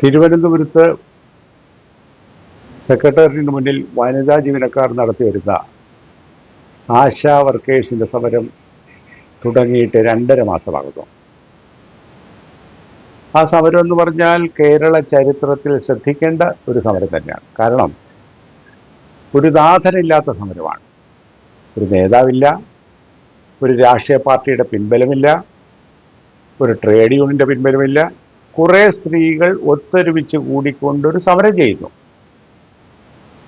തിരുവനന്തപുരത്ത് സെക്രട്ടേറിയറ്റിന് മുന്നിൽ വനിതാ ജീവനക്കാർ നടത്തി വരുന്ന ആശാ വർക്കേഴ്സിന്റെ സമരം തുടങ്ങിയിട്ട് രണ്ടര മാസമാകുന്നു. ആ സമരം എന്ന് പറഞ്ഞാൽ കേരള ചരിത്രത്തിൽ ശ്രദ്ധിക്കേണ്ട ഒരു സമരം തന്നെയാണ്. കാരണം ഒരു നാഥനില്ലാത്ത സമരമാണ്. ഒരു നേതാവില്ല ഒരു രാഷ്ട്രീയ പാർട്ടിയുടെ പിൻബലമില്ല ഒരു ട്രേഡ് യൂണിയന്റെ പിൻബലമില്ല കുറേ സ്ത്രീകൾ ഒത്തൊരുമിച്ച് കൂടിക്കൊണ്ടൊരു സമരം ചെയ്യുന്നു.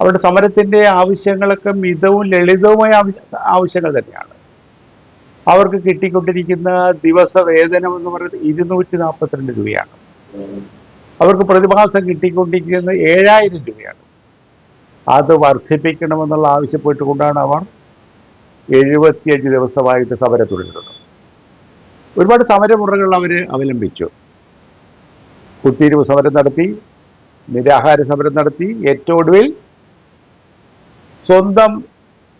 അവരുടെ സമരത്തിന്റെ ആവശ്യങ്ങളൊക്കെ മിതവും ലളിതവുമായ ആവശ്യങ്ങൾ തന്നെയാണ്. അവർക്ക് കിട്ടിക്കൊണ്ടിരിക്കുന്ന ദിവസ വേതനം എന്ന് പറയുന്നത് ഇരുന്നൂറ്റി നാൽപ്പത്തിരണ്ട് രൂപയാണ്. അവർക്ക് പ്രതിമാസം കിട്ടിക്കൊണ്ടിരിക്കുന്നത് ഏഴായിരം രൂപയാണ്. അത് വർദ്ധിപ്പിക്കണമെന്നുള്ള ആവശ്യപ്പെട്ടുകൊണ്ടാണ് അവർ എഴുപത്തിയഞ്ച് ദിവസമായിട്ട് സമരം തുടരുന്നത്. ഒരുപാട് സമരമുറകൾ അവർ അവലംബിച്ചു. കുത്തിരിവ് സമരം നടത്തി നിരാഹാര സമരം നടത്തി ഏറ്റവും ഒടുവിൽ സ്വന്തം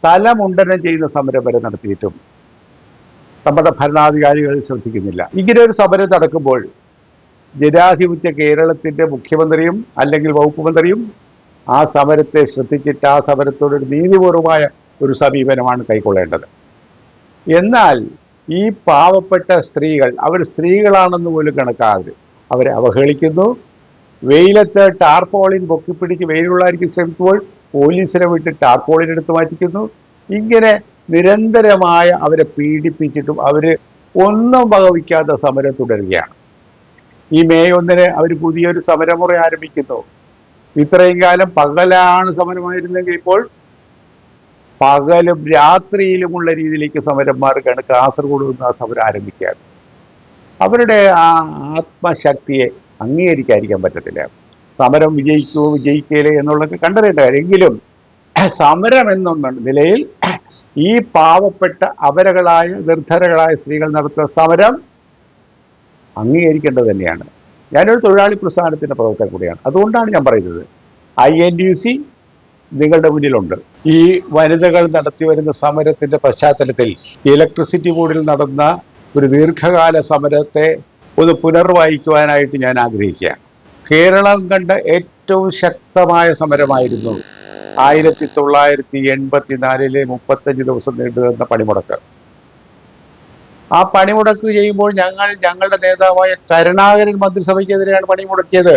തലമുണ്ടനം ചെയ്യുന്ന സമരം വരെ നടത്തിയിട്ടും നമ്മുടെ ഭരണാധികാരികൾ ശ്രദ്ധിക്കുന്നില്ല. ഇങ്ങനെ ഒരു സമരം നടക്കുമ്പോൾ ജനാധിപത്യ കേരളത്തിന്റെ മുഖ്യമന്ത്രിയും അല്ലെങ്കിൽ വകുപ്പ് മന്ത്രിയും ആ സമരത്തെ ശ്രദ്ധിച്ചിട്ട് ആ സമരത്തോടൊരു നീതിപൂർവമായ ഒരു സമീപനമാണ് കൈക്കൊള്ളേണ്ടത്. എന്നാൽ ഈ പാവപ്പെട്ട സ്ത്രീകൾ അവർ സ്ത്രീകളാണെന്ന് പോലും കണക്കാതെ അവരെ അവഹേളിക്കുന്നു. വെയിലത്ത് ടാർപോളിൻ പൊക്കിപ്പിടിച്ച് വെയിലുള്ളായിരിക്കും ശ്രമിക്കുമ്പോൾ പോലീസിനെ വിട്ട് ടാർപോളിൻ എടുത്ത് മാറ്റിക്കുന്നു. ഇങ്ങനെ നിരന്തരമായ അവരെ പീഡിപ്പിച്ചിട്ടും അവർ ഒന്നും വകവയ്ക്കാത്ത സമരം തുടരുകയാണ്. ഈ മെയ് ഒന്നിന് അവർ പുതിയൊരു സമരമുറ ആരംഭിക്കുന്നു. ഇത്രയും കാലം പകലാണ് സമരമായിരുന്നെങ്കിൽ ഇപ്പോൾ പകലും രാത്രിയിലുമുള്ള രീതിയിലേക്ക് സമരം മാറുകയാണ് കാസർഗോഡ് നിന്ന് ആ സമരം ആരംഭിക്കുകയാണ്. അവരുടെ ആ ആത്മശക്തിയെ അംഗീകരിക്കാതിരിക്കാൻ പറ്റത്തില്ല. സമരം വിജയിക്കുമോ വിജയിക്കലേ എന്നുള്ളതൊക്കെ കണ്ടറിയേണ്ട കാര്യം. എങ്കിലും സമരം എന്നൊന്ന നിലയിൽ ഈ പാവപ്പെട്ട അവരകളായ നിർധരകളായ സ്ത്രീകൾ നടത്തുന്ന സമരം അംഗീകരിക്കേണ്ടത് തന്നെയാണ്. ഞാനൊരു തൊഴിലാളി പ്രസ്ഥാനത്തിന്റെ പ്രവർത്തനം കൂടിയാണ്. അതുകൊണ്ടാണ് ഞാൻ പറയുന്നത്. ഐ എൻ ഡി സി നിങ്ങളുടെ മുന്നിലുണ്ട്. ഈ വനിതകൾ നടത്തി വരുന്ന സമരത്തിന്റെ പശ്ചാത്തലത്തിൽ ഇലക്ട്രിസിറ്റി ബോർഡിൽ നടന്ന ഒരു ദീർഘകാല സമരത്തെ ഒന്ന് പുനർവായിക്കുവാനായിട്ട് ഞാൻ ആഗ്രഹിക്കുകയാണ്. കേരളം കണ്ട ഏറ്റവും ശക്തമായ സമരമായിരുന്നു ആയിരത്തി തൊള്ളായിരത്തി എൺപത്തിനാലിലെ മുപ്പത്തഞ്ച് ദിവസം നീണ്ടു നിന്ന പണിമുടക്ക്. ആ പണിമുടക്ക് ചെയ്യുമ്പോൾ ഞങ്ങൾ ഞങ്ങളുടെ നേതാവായ കരുണാകരൻ മന്ത്രിസഭയ്ക്കെതിരെയാണ് പണിമുടക്കിയത്.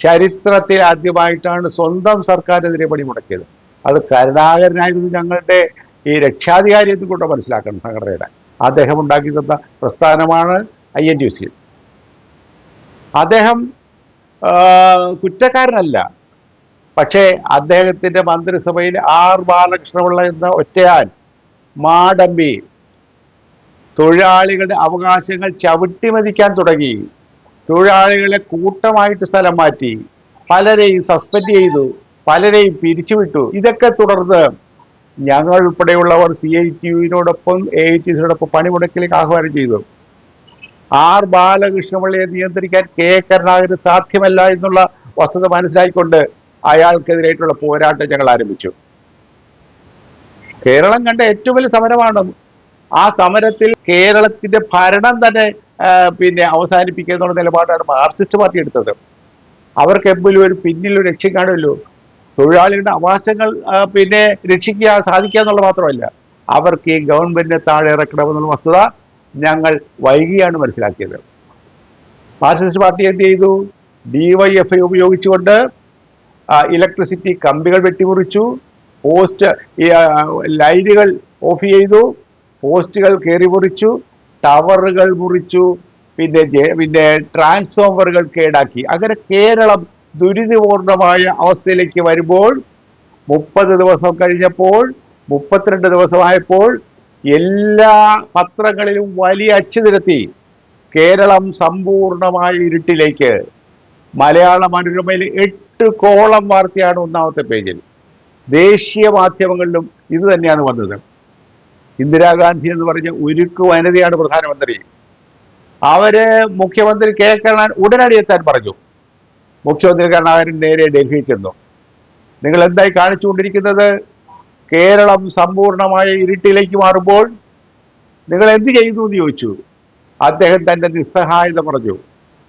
ചരിത്രത്തിൽ ആദ്യമായിട്ടാണ് സ്വന്തം സർക്കാരിനെതിരെ പണിമുടക്കിയത്. അത് കരുണാകരനായിരുന്നു ഞങ്ങളുടെ ഈ രക്ഷാധികാരി കൊണ്ട് മനസ്സിലാക്കണം സംഘടനയുടെ. അദ്ദേഹം ഉണ്ടാക്കി തന്ന പ്രസ്ഥാനമാണ് ഐ എൻ ടി സി. അദ്ദേഹം കുറ്റക്കാരനല്ല. പക്ഷേ അദ്ദേഹത്തിന്റെ മന്ത്രിസഭയിൽ ആർ ബാലകൃഷ്ണപിള്ള എന്ന ഒറ്റയാൻ മാടമ്പി തൊഴിലാളികളുടെ അവകാശങ്ങൾ ചവിട്ടിമതിക്കാൻ തുടങ്ങി. തൊഴിലാളികളെ കൂട്ടമായിട്ട് സ്ഥലം മാറ്റി. പലരെയും സസ്പെൻഡ് ചെയ്തു. പലരെയും പിരിച്ചുവിട്ടു. ഇതൊക്കെ തുടർന്ന് ഞങ്ങൾ ഉൾപ്പെടെയുള്ളവർ സി ഐ ടി യുവിനോടൊപ്പം എ ഐ ടി സിയോടൊപ്പം പണിമുടക്കിലേക്ക് ആഹ്വാനം ചെയ്തു. ആർ ബാലകൃഷ്ണപിള്ളയെ നിയന്ത്രിക്കാൻ കെ കരുണാകരന് സാധ്യമല്ല എന്നുള്ള വസ്തുത മനസ്സിലായിക്കൊണ്ട് അയാൾക്കെതിരായിട്ടുള്ള പോരാട്ടം ഞങ്ങൾ ആരംഭിച്ചു. കേരളം കണ്ട ഏറ്റവും വലിയ സമരമാണ്. ആ സമരത്തിൽ കേരളത്തിന്റെ ഭരണം തന്നെ പിന്നെ അവസാനിപ്പിക്കുക എന്നുള്ള നിലപാടാണ് മാർക്സിസ്റ്റ് പാർട്ടി എടുത്തത്. അവർക്ക് എപ്പോഴും ഒരു പിന്നിൽ കാണുമല്ലോ. തൊഴിലാളികളുടെ അവകാശങ്ങൾ പിന്നെ രക്ഷിക്കുക സാധിക്കുക എന്നുള്ളത് മാത്രമല്ല അവർക്ക് ഈ ഗവൺമെന്റിനെ താഴെ ഇറക്കണമെന്നുള്ള വസ്തുത ഞങ്ങൾ വൈകിയാണ് മനസ്സിലാക്കിയത്. മാർക്സിസ്റ്റ് പാർട്ടി എന്ത് ചെയ്തു? ഡിവൈഎഫ്ഐ ഉപയോഗിച്ചുകൊണ്ട് ഇലക്ട്രിസിറ്റി കമ്പികൾ വെട്ടിമുറിച്ചു പോസ്റ്റ് ലൈനുകൾ ഓഫ് ചെയ്തു പോസ്റ്റുകൾ കയറി മുറിച്ചു ടവറുകൾ മുറിച്ചു പിന്നെ പിന്നെ ട്രാൻസ്ഫോമറുകൾ കേടാക്കി. അങ്ങനെ കേരളം ദുരിതപൂർണമായ അവസ്ഥയിലേക്ക് വരുമ്പോൾ മുപ്പത് ദിവസം കഴിഞ്ഞപ്പോൾ മുപ്പത്തിരണ്ട് ദിവസമായപ്പോൾ എല്ലാ പത്രങ്ങളിലും വലിയ അച്ചു നിരത്തി കേരളം സമ്പൂർണമായ ഇരുട്ടിലേക്ക്. മലയാള മനോരമയിൽ എട്ട് കോളം വാർത്തയാണ് ഒന്നാമത്തെ പേജിൽ. ദേശീയ മാധ്യമങ്ങളിലും ഇത് തന്നെയാണ് വന്നത്. ഇന്ദിരാഗാന്ധി എന്ന് പറഞ്ഞ ഉരുക്ക് വനിതയാണ് പ്രധാനമന്ത്രി. അവർ മുഖ്യമന്ത്രി കെ ഉടനടി എത്താൻ പറഞ്ഞു. മുഖ്യമന്ത്രി കരുണാകരൻ നേരെ ഡൽഹി ചെന്നു. നിങ്ങൾ എന്തായി കാണിച്ചുകൊണ്ടിരിക്കുന്നത്? കേരളം സമ്പൂർണമായ ഇരുട്ടിലേക്ക് മാറുമ്പോൾ നിങ്ങൾ എന്ത് ചെയ്തു എന്ന് ചോദിച്ചു. അദ്ദേഹം തന്റെ നിസ്സഹായത പറഞ്ഞു.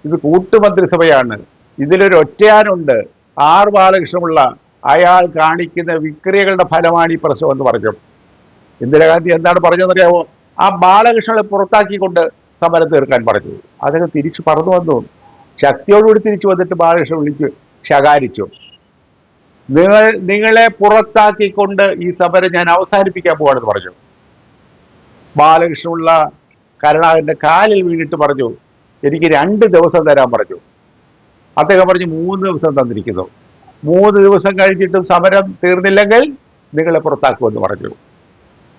ഇത് കൂട്ടുമന്ത്രിസഭയാണ്. ഇതിലൊരു ഒറ്റയാനുണ്ട്. ആറ് ബാലകൃഷ്ണമുള്ള അയാൾ കാണിക്കുന്ന വിക്രിയകളുടെ ഫലമാണ് ഈ പ്രശ്നം എന്ന് പറഞ്ഞു. ഇന്ദിരാഗാന്ധി എന്താണ് പറഞ്ഞതെന്നറിയാമോ ആ ബാലകൃഷ്ണനെ പുറത്താക്കിക്കൊണ്ട് സമരം തീർക്കാൻ പറഞ്ഞു. അദ്ദേഹം തിരിച്ചു പറഞ്ഞു വന്നു. ശക്തിയോടുകൂടി തിരിച്ചു വന്നിട്ട് ബാലകൃഷ്ണൻ വിളിച്ച് ശകാരിച്ചു. നിങ്ങൾ നിങ്ങളെ പുറത്താക്കിക്കൊണ്ട് ഈ സമരം ഞാൻ അവസാനിപ്പിക്കാൻ പോവാണെന്ന് പറഞ്ഞു. ബാലകൃഷ്ണനുള്ള കരുണാകരന്റെ കാലിൽ വീണിട്ട് പറഞ്ഞു എനിക്ക് രണ്ട് ദിവസം തരാൻ പറഞ്ഞു. അദ്ദേഹം പറഞ്ഞു മൂന്ന് ദിവസം തന്നിരിക്കുന്നു. മൂന്ന് ദിവസം കഴിഞ്ഞിട്ടും സമരം തീർന്നില്ലെങ്കിൽ നിങ്ങളെ പുറത്താക്കുമെന്ന് പറഞ്ഞു.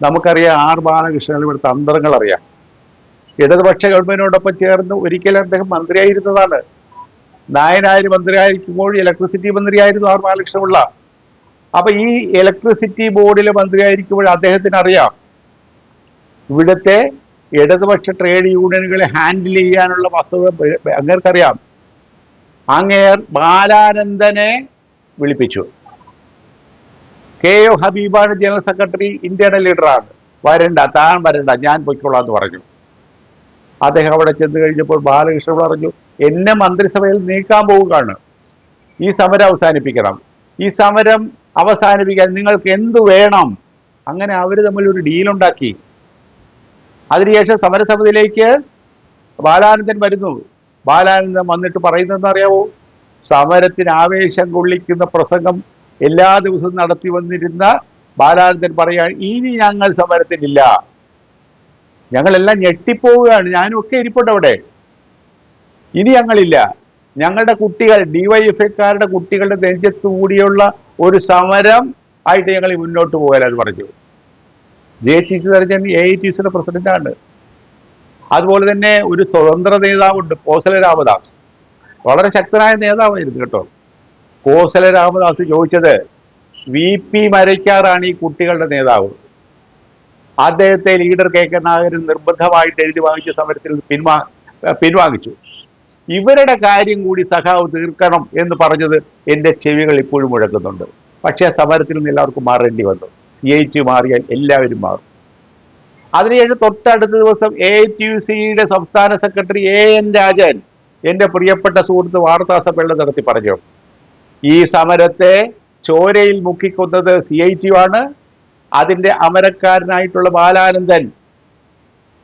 നമുക്കറിയാം ആർ ബാലകൃഷ്ണൻ ഇവിടെ തന്ത്രങ്ങൾ അറിയാം. ഇടതുപക്ഷ ഗവൺമെന്റിനോടൊപ്പം ചേർന്ന് ഒരിക്കലും അദ്ദേഹം മന്ത്രിയായിരുന്നതാണ്. നായനാർ മന്ത്രിയായിരിക്കുമ്പോൾ ഇലക്ട്രിസിറ്റി മന്ത്രിയായിരുന്നു ആർ ബാലകൃഷ്ണപിള്ള. അപ്പൊ ഈ ഇലക്ട്രിസിറ്റി ബോർഡിലെ മന്ത്രിയായിരിക്കുമ്പോൾ അദ്ദേഹത്തിന് അറിയാം ഇവിടുത്തെ ഇടതുപക്ഷ ട്രേഡ് യൂണിയനുകളെ ഹാൻഡിൽ ചെയ്യാനുള്ള വസ്തുത അങ്ങേർക്കറിയാം. അങ്ങേർ ബാലാനന്ദനെ വിളിപ്പിച്ചു. കെ ഒ ഹബീബാണ് ജനറൽ സെക്രട്ടറി ഇന്ത്യയുടെ ലീഡറാണ് വരണ്ട താൻ വരണ്ട ഞാൻ പൊയ്ക്കോളാം എന്ന് പറഞ്ഞു. അദ്ദേഹം അവിടെ ചെന്ന് കഴിഞ്ഞപ്പോൾ ബാലകൃഷ്ണൻ പറഞ്ഞു എന്നെ മന്ത്രിസഭയിൽ നീക്കാൻ പോവുകയാണ്. ഈ സമരം അവസാനിപ്പിക്കണം. ഈ സമരം അവസാനിപ്പിക്കാൻ നിങ്ങൾക്ക് എന്തു വേണം? അങ്ങനെ അവർ തമ്മിൽ ഒരു ഡീലുണ്ടാക്കി അതിനുശേഷം സമരസമിതിയിലേക്ക് ബാലാനന്ദൻ വരുന്നു. ബാലാനന്ദൻ വന്നിട്ട് പറയുന്നതെന്ന് അറിയാവോ? സമരത്തിന് ആവേശം കൊള്ളിക്കുന്ന പ്രസംഗം എല്ലാ ദിവസവും നടത്തി വന്നിരുന്ന ബാലാനന്ദൻ പറയാൻ ഇനി ഞങ്ങൾ സമരത്തിനില്ല. ഞങ്ങളെല്ലാം ഞെട്ടിപ്പോവുകയാണ്. ഞാനും ഒക്കെ ഇരിപ്പുണ്ട് അവിടെ. ഇനി ഞങ്ങളില്ല. ഞങ്ങളുടെ കുട്ടികൾ ഡിവൈഎഫ്ഐക്കാരുടെ കുട്ടികളുടെ നെഞ്ചത്ത് കൂടിയുള്ള ഒരു സമരം ആയിട്ട് ഞങ്ങൾ മുന്നോട്ട് പോകാനത് പറഞ്ഞു ജെ ടി സി തെരഞ്ഞ എ ഐ ടി സിയുടെ പ്രസിഡന്റാണ് അതുപോലെ തന്നെ ഒരു സ്വതന്ത്ര നേതാവുണ്ട് കോസല രാമദാസ്. വളരെ ശക്തനായ നേതാവായിരുന്നു കേട്ടോ. കോസല രാമദാസ് ചോദിച്ചത് വി പി മരയ്ക്കാറാണ് ഈ കുട്ടികളുടെ നേതാവ്. അദ്ദേഹത്തെ ലീഡർ കെ കെ നാഗരൻ നിർബന്ധമായിട്ട് എഴുതി വാങ്ങിച്ച സമരത്തിൽ പിൻവാ പിൻവാങ്ങിച്ചു. ഇവരുടെ കാര്യം കൂടി സഖാവ് തീർക്കണം എന്ന് പറഞ്ഞത് എന്റെ ചെവികൾ ഇപ്പോഴും മുഴക്കുന്നുണ്ട്. പക്ഷേ സമരത്തിൽ നിന്ന് എല്ലാവർക്കും മാറേണ്ടി വന്നു. സി ഐ ടി മാറിയാൽ എല്ലാവരും മാറും. അതിനുശേഷം തൊട്ടടുത്ത ദിവസം എ ടി യു സിയുടെ സംസ്ഥാന സെക്രട്ടറി എ എൻ രാജൻ എന്റെ പ്രിയപ്പെട്ട സുഹൃത്ത് വാർത്താ സമ്മേളനം നടത്തി പറഞ്ഞു. ഈ സമരത്തെ ചോരയിൽ മുക്കിക്കൊന്നത് സി ഐ ടി ആണ് അതിന്റെ അമരക്കാരനായിട്ടുള്ള ബാലാനന്ദൻ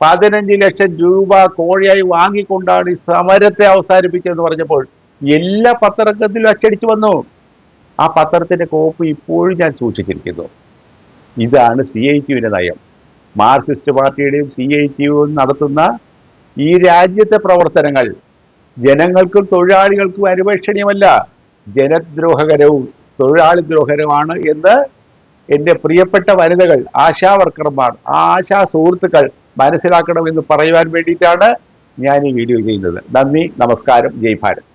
പതിനഞ്ച് ലക്ഷം രൂപ കോഴിയായി വാങ്ങിക്കൊണ്ടാണ് ഈ സമരത്തെ അവസാനിപ്പിച്ചതെന്ന് പറഞ്ഞപ്പോൾ എല്ലാ പത്രത്തിലും അച്ചടിച്ചു വന്നു. ആ പത്രത്തിന്റെ കോപ്പി ഇപ്പോഴും ഞാൻ സൂക്ഷിച്ചിരിക്കുന്നു. ഇതാണ് സി ഐ ടിയുടെ നയം. മാർക്സിസ്റ്റ് പാർട്ടിയുടെയും സി ഐ ടിയും നടത്തുന്ന ഈ രാജ്യത്തെ പ്രവർത്തനങ്ങൾ ജനങ്ങൾക്കും തൊഴിലാളികൾക്കും അനുപേക്ഷണീയമല്ല ജനദ്രോഹകരവും തൊഴിലാളി ദ്രോഹകരമാണ് എന്ന് എന്റെ പ്രിയപ്പെട്ട വനിതകൾ ആശാവർക്കർമാർ ആ ആശാ സുഹൃത്തുക്കൾ മനസ്സിലാക്കണമെന്ന് പറയുവാൻ വേണ്ടിയിട്ടാണ് ഞാൻ ഈ വീഡിയോ ചെയ്യുന്നത്. നന്ദി നമസ്കാരം ജയ് ഭാരത്.